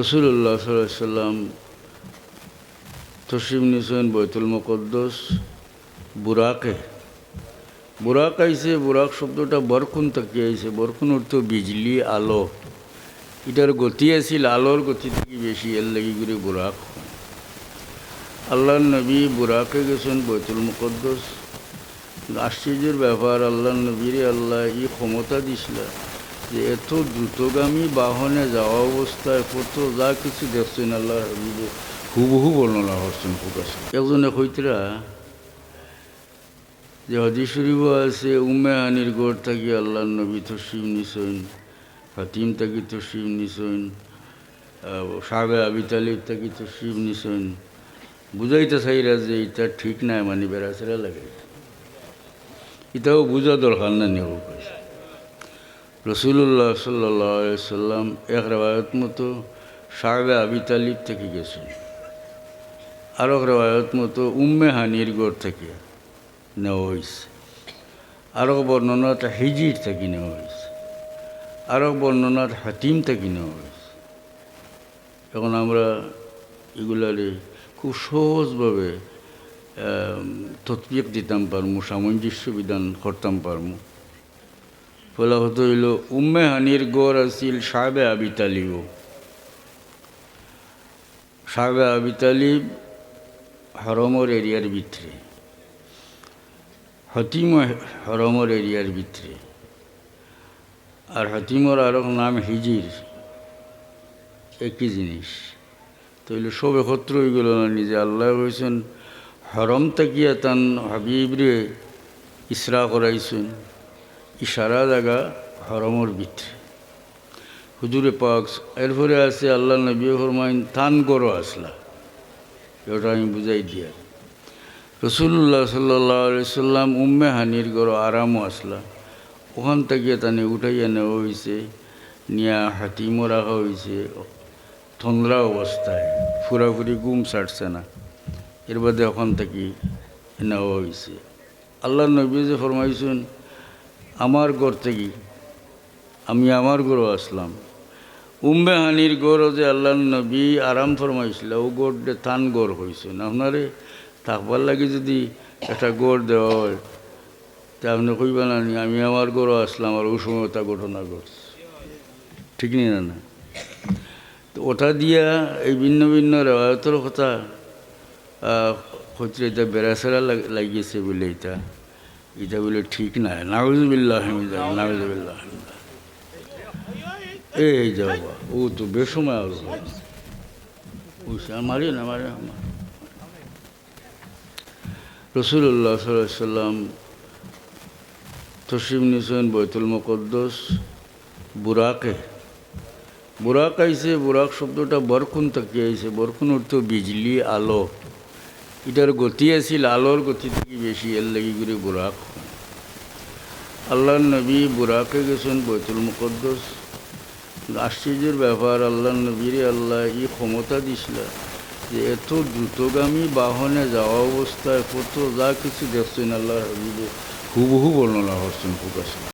রসুল্লাহ সাল্লাম তসিম নিসেন বৈতুল মুকদ্দস বুরাকে। বুরাক আইছে, বুরাক শব্দটা বরকুন তাকিয়ে আইছে। বরকুন অর্থ বিজলি, আলো। এটার গতি আছিল, আলোর গতি থেকে বেশি, এর লাগি করে বুরাক আল্লাহ নবী বুরাকে গেছেন বৈতুল মুকদ্দস। আশ্চর্যের ব্যাপার আল্লাহ নবীরে আল্লাহ ই ক্ষমতা দিছিল যে এত দ্রুতগামী বাহনে যাওয়া অবস্থায় কত যা কিছু দেখছেন আল্লাহ হুবহু বর্ণনা করছেন প্রকাশ। একজনে কইতরা যে হদিস শরীফ আছে উমে হানির গড় থাকি আল্লাহ নবী তসিম নিসইন হাতিম থাকি তসিম নিসইন সাবে আবি তালিব থাকি তসিম নিসইন বুঝাইতে চাইরা যে এটা ঠিক নাই মানে বেড়াচেরা লাগে। এটাও বোঝা দরকার না নেব রসুল্লাহ সাল্লাহ সাল্লাম এক রেবায়ত মতো সাবে আবি তালিব থেকে গেছেন। আর এক রেবায়ত মতো উম্মে হানির গড় থেকে নেওয়া হয়েছে। আরও বর্ণনাত হিজির থেকে নেওয়া হয়েছে। আরও বর্ণনাত হাতিম থেকে নেওয়া হয়েছে। এখন আমরা এগুলারে খুব সহজভাবে তৎপিক দিতাম পারমু, সামঞ্জস্য বিধান করতাম পারমু। ফলে হতো হইল, উম্মে হানির গড় আছিল সাবে আবি তালিবও সাবে আবি তালিব হরমর এরিয়ার ভিতরে, হতিম হরমর এরিয়ার ভিতরে। আর হতিমর আরও নাম হিজির, একই জিনিস। তো এগুলো সব একত্র হয়ে গেল না নিজে। আল্লাহ হয়েছেন হরম তাকিয়া তান হাবিবরে ইসরা করাইছেন। ইশারা জায়গা হরমর ভিতরে হুজুরে পাক, এরপরে আছে আল্লাহ নবী ফরমাইন, থান গরো আসলা। ওটা আমি বুঝাই দিয়া। রসুল্লাহ সাল্লাহ সাল্লাম উম্মে হানির গড় আরামও আসলা। ওখান থেকে তানে উঠাইয়া নেওয়া হয়েছে নিয়া হাতিমও রাখা হয়েছে থন্দ্রা অবস্থায়, ফুরাফুরি গুম ছাড়ছে না। এর বাদে ওখান থেকে নেওয়া হয়েছে আল্লাহ নবী যে ফরমাইছেন আমার গড় থেকে আমি আমার গড়ও আসলাম। উম্মে হানির গড় যে আল্লাহ নবী আরাম ফরমাইছিল, ও গড় থান গড় হয়েছে আপনারে থাকবার লাগে যদি একটা গড় দেওয়া হয়, তা আপনি কইবা না আমি আমার গড়ও আসলাম আর ওই সময় ওটা ঘটনা ঘটছে। ঠিক নি না না? তো ওটা দিয়া এই ভিন্ন ভিন্ন রেওয়ায়তের কথা হচ্ছে এটা বেড়াচেরা লাগিয়েছে বলে এটা। এটা বলে ঠিক না। নাউজুবিল্লাহ নাউজুবিল্লাহ এই যাওয়া ও তো বেসময় আলো মারি না মারি না রসুল্লাহ সাল্লাম তসিম নিসেন বৈতুল মুকদ্দস বুরাকে। বুরাক আইছে, বুরাক শব্দটা বরকুন তাকিয়ে আইছে। বরকুন অর্থ বিজলি, আলো। এটার গতি আছিল আলোর গতি থেকে বেশি, এর লাগি করে বুরাক। আল্লাহ নবী বুরাকে গেছেন বৈতুল মুকদ্দস। আশ্চর্যের ব্যাপার আল্লাহ নবীরে আল্লাহ ই ক্ষমতা দিছিল যে এত দ্রুতগামী বাহনে যাওয়া অবস্থায় কত যা কিছু দেখছেন আল্লাহ হাবিবে, হুবহু বর্ণনা করছেন প্রকাশ।